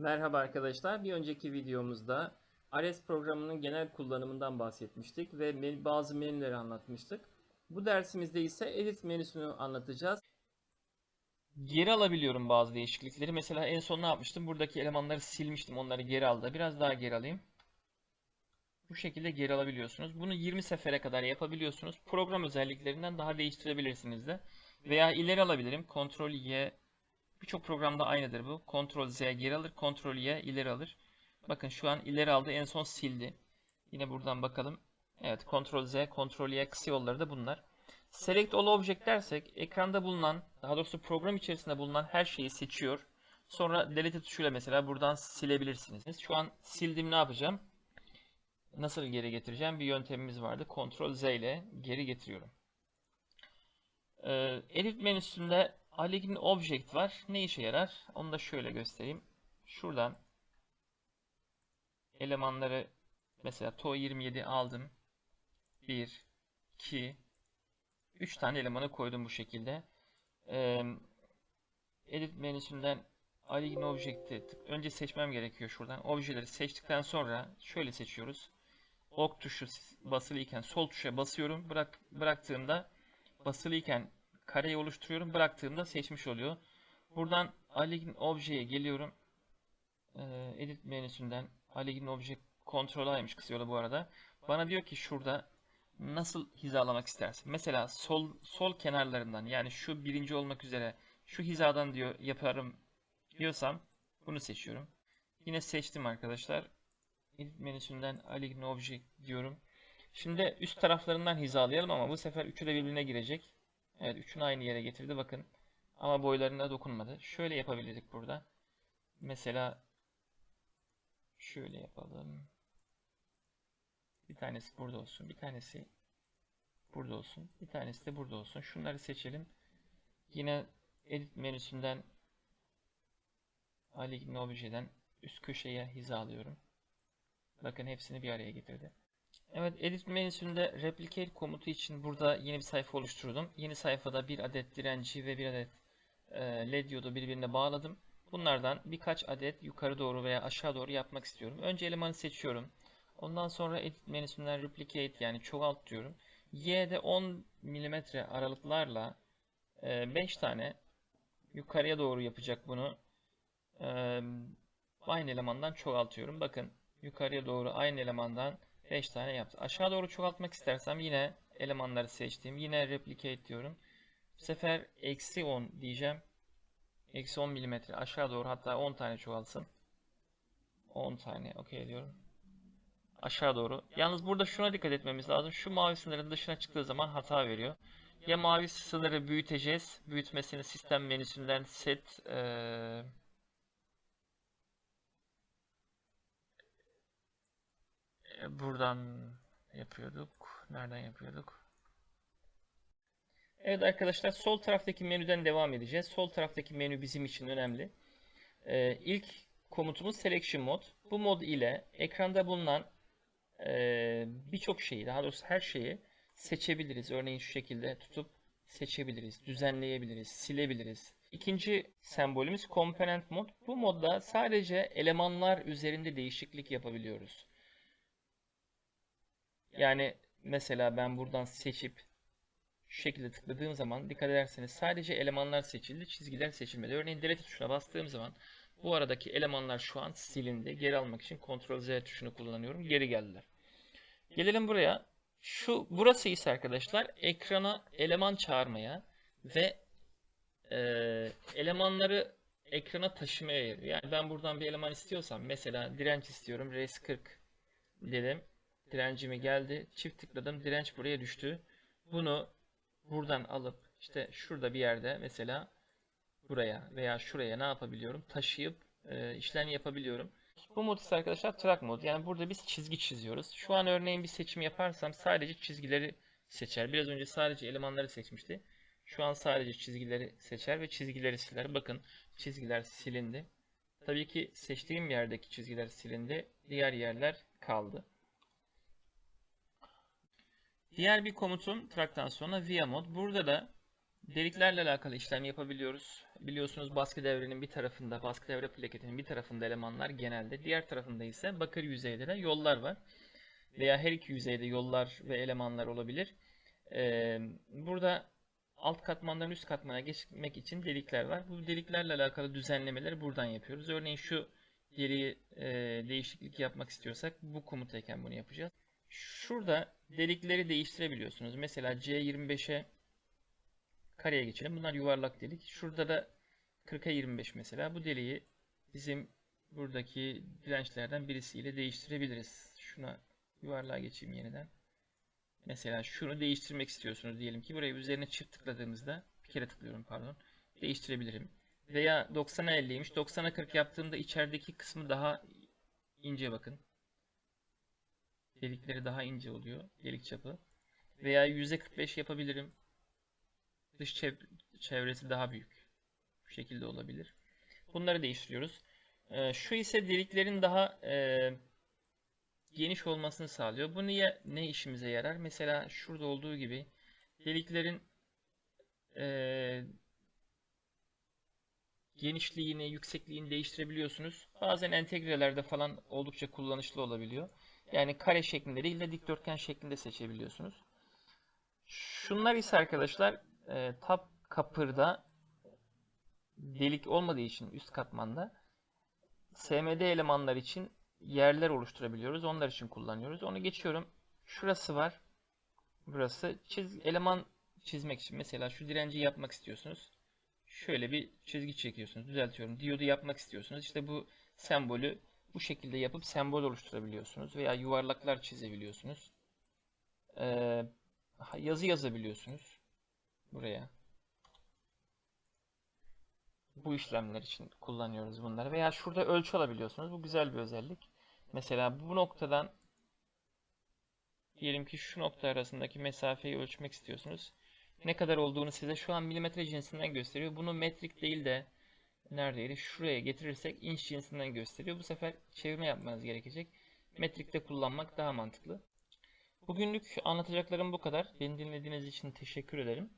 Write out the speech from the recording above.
Merhaba arkadaşlar. Bir önceki videomuzda Ares programının genel kullanımından bahsetmiştik ve bazı menüleri anlatmıştık. Bu dersimizde ise Edit menüsünü anlatacağız. Geri alabiliyorum bazı değişiklikleri. Mesela en son ne yapmıştım? Buradaki elemanları silmiştim. Onları geri aldı. Biraz daha geri alayım. Bu şekilde geri alabiliyorsunuz. Bunu 20 sefere kadar yapabiliyorsunuz. Program özelliklerinden daha değiştirebilirsiniz de. Veya ileri alabilirim. Ctrl Y Birçok programda aynıdır bu. Ctrl Z geri alır, Ctrl Y ileri alır. Bakın şu an ileri aldı, en son sildi. Yine buradan bakalım. Evet, Ctrl Z, Ctrl Y kısa yolları da bunlar. Select All Object dersek ekranda bulunan, daha doğrusu program içerisinde bulunan her şeyi seçiyor. Sonra Delete tuşuyla mesela buradan silebilirsiniz. Şu an sildim ne yapacağım? Nasıl geri getireceğim? Bir yöntemimiz vardı. Ctrl Z ile geri getiriyorum. Ee, Edit menüsünde Align Object var. Ne işe yarar? Onu da şöyle göstereyim. Şuradan elemanları mesela To27 aldım. 1, 2, 3 tane elemanı koydum bu şekilde. Ee, Edit menüsünden Align Object'i önce seçmem gerekiyor şuradan. Objeleri seçtikten sonra şöyle seçiyoruz. Ok tuşu basılıyken sol tuşa basıyorum. Bırak, bıraktığımda basılıyken kareyi oluşturuyorum. Bıraktığımda seçmiş oluyor. Buradan Align Object'e geliyorum. Ee, edit menüsünden Align Object Ctrl A'ymış kısa yolu bu arada. Bana diyor ki şurada nasıl hizalamak istersin? Mesela sol sol kenarlarından yani şu birinci olmak üzere şu hizadan diyor yaparım diyorsam bunu seçiyorum. Yine seçtim arkadaşlar. Edit menüsünden Align Object diyorum. Şimdi üst taraflarından hizalayalım ama bu sefer üçü de birbirine girecek. Evet üçünü aynı yere getirdi bakın. Ama boylarına dokunmadı. Şöyle yapabilirdik burada. Mesela şöyle yapalım. Bir tanesi burada olsun. Bir tanesi burada olsun. Bir tanesi de burada olsun. Şunları seçelim. Yine edit menüsünden Align Object'den üst köşeye hizalıyorum. Bakın hepsini bir araya getirdi. Evet, edit menüsünde replicate komutu için burada yeni bir sayfa oluşturdum. Yeni sayfada bir adet direnci ve bir adet e, led diodu birbirine bağladım. Bunlardan birkaç adet yukarı doğru veya aşağı doğru yapmak istiyorum. Önce elemanı seçiyorum. Ondan sonra edit menüsünden replicate yani çoğalt diyorum. Y'de 10 mm aralıklarla 5 tane yukarıya doğru yapacak bunu. E, aynı elemandan çoğaltıyorum. Bakın yukarıya doğru aynı elemandan 5 tane yaptı. Aşağı doğru çoğaltmak istersem yine elemanları seçtim. Yine replicate diyorum. Bu sefer eksi 10 diyeceğim. Eksi 10 milimetre aşağı doğru hatta 10 tane çoğalsın. 10 tane okey diyorum. Aşağı doğru. Yalnız burada şuna dikkat etmemiz lazım. Şu mavi sınırın dışına çıktığı zaman hata veriyor. Ya mavi sınırı büyüteceğiz. Büyütmesini sistem menüsünden set eee buradan yapıyorduk. Nereden yapıyorduk? Evet arkadaşlar sol taraftaki menüden devam edeceğiz. Sol taraftaki menü bizim için önemli. Ee, ilk komutumuz Selection Mode. Bu mod ile ekranda bulunan e, birçok şeyi, daha doğrusu her şeyi seçebiliriz. Örneğin şu şekilde tutup seçebiliriz, düzenleyebiliriz, silebiliriz. İkinci sembolümüz Component Mod. Bu modda sadece elemanlar üzerinde değişiklik yapabiliyoruz. Yani mesela ben buradan seçip şu şekilde tıkladığım zaman dikkat ederseniz sadece elemanlar seçildi, çizgiler seçilmedi. Örneğin delete tuşuna bastığım zaman bu aradaki elemanlar şu an silindi. Geri almak için Ctrl Z tuşunu kullanıyorum. Geri geldiler. Gelelim buraya. Şu burası ise arkadaşlar ekrana eleman çağırmaya ve e, elemanları ekrana taşımaya yarıyor. Yani ben buradan bir eleman istiyorsam mesela direnç istiyorum. Res 40 dedim. Direncimi geldi. Çift tıkladım. Direnç buraya düştü. Bunu buradan alıp işte şurada bir yerde mesela buraya veya şuraya ne yapabiliyorum? Taşıyıp e, işlem yapabiliyorum. Bu mod ise arkadaşlar track mod. Yani burada biz çizgi çiziyoruz. Şu an örneğin bir seçim yaparsam sadece çizgileri seçer. Biraz önce sadece elemanları seçmişti. Şu an sadece çizgileri seçer ve çizgileri siler. Bakın çizgiler silindi. Tabii ki seçtiğim yerdeki çizgiler silindi. Diğer yerler kaldı. Diğer bir komutum track'tan sonra via mod. Burada da deliklerle alakalı işlem yapabiliyoruz. Biliyorsunuz baskı devrenin bir tarafında, baskı devre plaketinin bir tarafında elemanlar genelde, diğer tarafında ise bakır yüzeyde de yollar var. Veya her iki yüzeyde yollar ve elemanlar olabilir. Ee, burada alt katmandan üst katmana geçmek için delikler var. Bu deliklerle alakalı düzenlemeleri buradan yapıyoruz. Örneğin şu geriye e, değişiklik yapmak istiyorsak bu komutayken bunu yapacağız. Şurada delikleri değiştirebiliyorsunuz. Mesela C25'e kareye geçelim. Bunlar yuvarlak delik. Şurada da 40'a 25 mesela. Bu deliği bizim buradaki dirençlerden birisiyle değiştirebiliriz. Şuna yuvarlığa geçeyim yeniden. Mesela şunu değiştirmek istiyorsunuz diyelim ki buraya üzerine çift tıkladığımızda bir kere tıklıyorum pardon. Değiştirebilirim. Veya 90'a 50'ymiş. 90'a 40 yaptığımda içerideki kısmı daha ince bakın. Delikleri daha ince oluyor. Delik çapı. Veya %45 yapabilirim. Dış çev- çevresi daha büyük. Bu şekilde olabilir. Bunları değiştiriyoruz. Ee, şu ise deliklerin daha e, geniş olmasını sağlıyor. Bu niye ne işimize yarar? Mesela şurada olduğu gibi deliklerin e, genişliğini, yüksekliğini değiştirebiliyorsunuz. Bazen entegrelerde falan oldukça kullanışlı olabiliyor. Yani kare şeklinde değil de dikdörtgen şeklinde seçebiliyorsunuz. Şunlar ise arkadaşlar e, tab kapırda delik olmadığı için üst katmanda SMD elemanlar için yerler oluşturabiliyoruz. Onlar için kullanıyoruz. Onu geçiyorum. Şurası var. Burası. Çiz, eleman çizmek için mesela şu direnci yapmak istiyorsunuz. Şöyle bir çizgi çekiyorsunuz. Düzeltiyorum. Diyodu yapmak istiyorsunuz. İşte bu sembolü bu şekilde yapıp sembol oluşturabiliyorsunuz. Veya yuvarlaklar çizebiliyorsunuz. Ee, yazı yazabiliyorsunuz. Buraya. Bu işlemler için kullanıyoruz bunları. Veya şurada ölçü alabiliyorsunuz. Bu güzel bir özellik. Mesela bu noktadan diyelim ki şu nokta arasındaki mesafeyi ölçmek istiyorsunuz. Ne kadar olduğunu size şu an milimetre cinsinden gösteriyor. Bunu metrik değil de neredeydi? Şuraya getirirsek inç cinsinden gösteriyor. Bu sefer çevirme yapmanız gerekecek. Metrikte kullanmak daha mantıklı. Bugünlük anlatacaklarım bu kadar. Beni dinlediğiniz için teşekkür ederim.